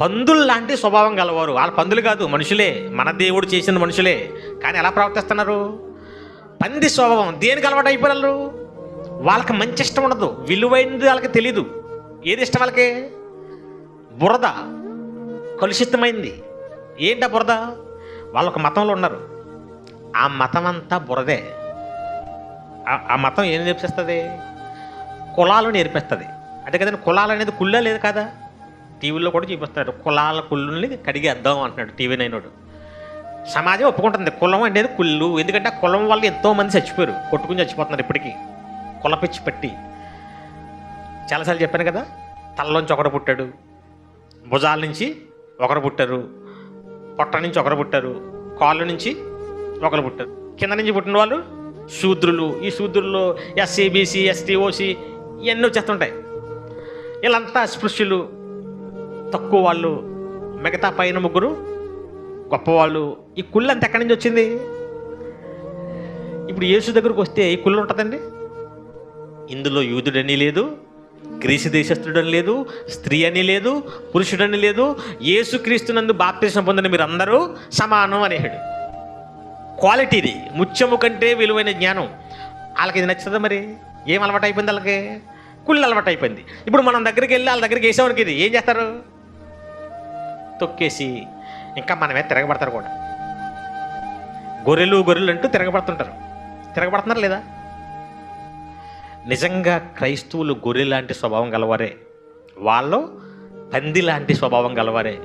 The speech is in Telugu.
పందులు లాంటి స్వభావం గలవారు. వాళ్ళ పందులు కాదు మనుషులే. మన దేవుడు చేసిన మనుషులే. కానీ ఎలా ప్రవర్తిస్తున్నారు? పంది స్వభావం. దేనికి అలవాటు అయిపోయారు వాళ్ళకి మంచి ఇష్టం ఉండదు. విలువైనది వాళ్ళకి తెలీదు. ఏది ఇష్టం వాళ్ళకి? బురద. కలుషితమైంది. ఏంటా బురద? వాళ్ళు ఒక మతంలో ఉన్నారు. ఆ మతం అంతా బురదే. ఆ- ఆ మతం ఏం నేర్పిస్తుంది? కులాలు నేర్పిస్తుంది. అంటే కదండి కులాలు అనేది కుళ్ళ లేదు కదా? టీవీలో కూడా చూపిస్తాడు. కులాల కుళ్ళుని కడిగేద్దాం అంటున్నాడు టీవీ నైనోడు సమాజం ఒప్పుకుంటుంది. కులం అనేది కుళ్ళు. ఎందుకంటే ఆ కులం వల్ల ఎంతోమంది చచ్చిపోయారు. కొట్టుకుని చచ్చిపోతున్నారు ఇప్పటికీ. కులపిచ్చి పట్టి. చాలాసార్లు చెప్పాను కదా తలలోంచి ఒకడు పుట్టాడు. భుజాల నుంచి ఒకరు పుట్టారు. పొట్ట నుంచి ఒకరు పుట్టారు. కాళ్ళు నుంచి ఒకరు పుట్టారు. కింద నుంచి పుట్టిన వాళ్ళు శూద్రులు. ఈ శూద్రుల్లో ఎస్సీ బీసీ ఎస్టీ ఓసీ ఇవన్నీ వచ్చేస్తుంటాయి వీళ్ళంతా అస్పృశ్యులు తక్కువ వాళ్ళు మిగతా పైన ముగ్గురు గొప్పవాళ్ళు. ఈ కుళ్ళు అంత ఎక్కడి నుంచి వచ్చింది? ఇప్పుడు యేసు దగ్గరకు వస్తే ఈ కుళ్ళు ఉంటుందండి? ఇందులో యూదుడని లేదు గ్రీసు దేశస్థుడని లేదు స్త్రీ అని లేదు పురుషుడని లేదు యేసుక్రీస్తునందు బాప్తిసం పొందిన మీరు అందరూ సమానం అనేసాడు క్వాలిటీది ముత్యము కంటే విలువైన జ్ఞానం. వాళ్ళకి ఇది నచ్చుతుందా మరి? ఏం అలవాటు అయిపోయింది వాళ్ళకి? కుళ్ళు అలవాటు అయిపోయింది ఇప్పుడు మనం దగ్గరికి వెళ్ళి వాళ్ళ దగ్గరికి వేసేవానికి ఇది ఏం చేస్తారు? తొక్కేసి ఇంకా మనమే తిరగబడతారు కూడా. గొర్రెలు గొర్రెలు అంటూ తిరగబడుతుంటారు. తిరగబడుతున్నారు లేదా? నిజంగా క్రైస్తవులు గొర్రె లాంటి స్వభావం గలవారే. వాళ్ళు పంది లాంటి స్వభావం గలవారే.